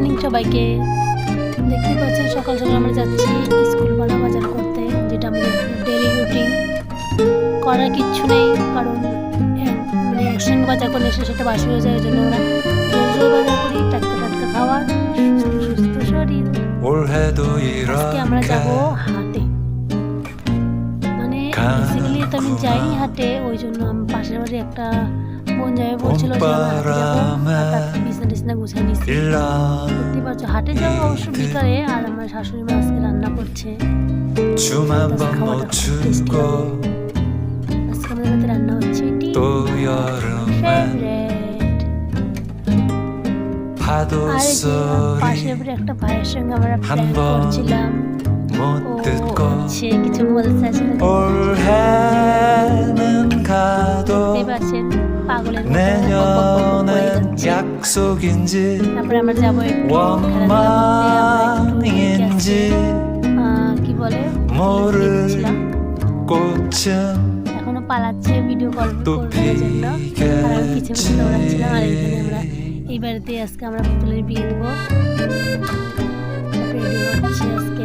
Morning সবাইকে। দেখতে পাচ্ছেন সকাল সকাল আমরা যাচ্ছি স্কুল বালা বাজার করতে যেটা আমাদের ডেলি রুটিন করার কিচ্ছু নেই কারণ হ্যাঁ, মানে একসঙ্গে বাজার করলে সে সেটা বাসি হয়ে যায় জন্য আমরা বাজার টাটকা টাটকা আজকে আমরা যাব হাটে। বেসিক্যালি তো আমি যাইনি হাটে ওই জন্য আমি পাশের বাড়ি একটা বোন যাবে বলছিল যে আমরা হাটে যাবো আর তার বিছনা টিছনা গুছিয়ে নিচ্ছি 일랑 দেখতে পাচ্ছ হাটে যাবো অবশ্য বিকালে আর আমার শাশুড়ি মা আজকে রান্না করছে 춤 한 번 못 추고 আজকে আমাদের বাড়িতে রান্না হচ্ছে এটি 또 여름에 ফেভারেট 파도 আর এই যে পাশের 소리 বাড়ি একটা ভাইয়ের সঙ্গে আমরা প্ল্যান 한번 করছিলাম ও 못 듣고 হচ্ছে 我的才是那个。দেখতে পাচ্ছেন পাগলের তারপরে আমরা যাব কি বলে? এখনও পালাচ্ছে ভিডিও কল করার জন্য। আমরা এই আজকে আমরা পুতুলের বিয়ে দেবো। আজকে।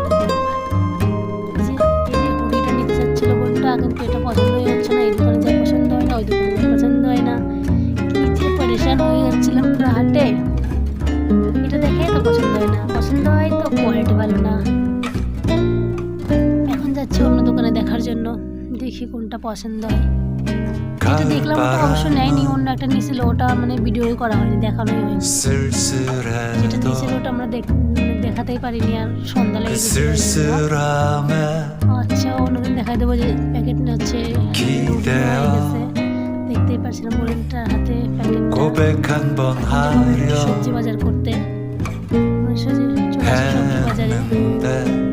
না কিন্তু এটা পছন্দই হচ্ছে না? এই দোকানে যা পছন্দ হয় না ওই দোকানে পছন্দ হয় না। কি যে হয়ে যাচ্ছিলাম পুরো হাটে এটা দেখে তো পছন্দ হয় না। পছন্দ হয় তো কোয়ালিটি ভালো না। এখন যাচ্ছি অন্য দোকানে দেখার জন্য। দেখি কোনটা পছন্দ হয়। এটা দেখলাম অবশ্য নেয়নি। অন্য একটা নিয়েছিল ওটা মানে ভিডিও করা হয়নি দেখানো হয়নি। যেটা নিয়েছিল ওটা আমরা দেখাতেই পারিনি আর সন্ধ্যা লেগে অন্যদিন দেখাই দেবো যে প্যাকেট হচ্ছে দেখতেই পারছিলাম ওরেনটা হাতে সবজি বাজার করতে। সবজি বাজারে।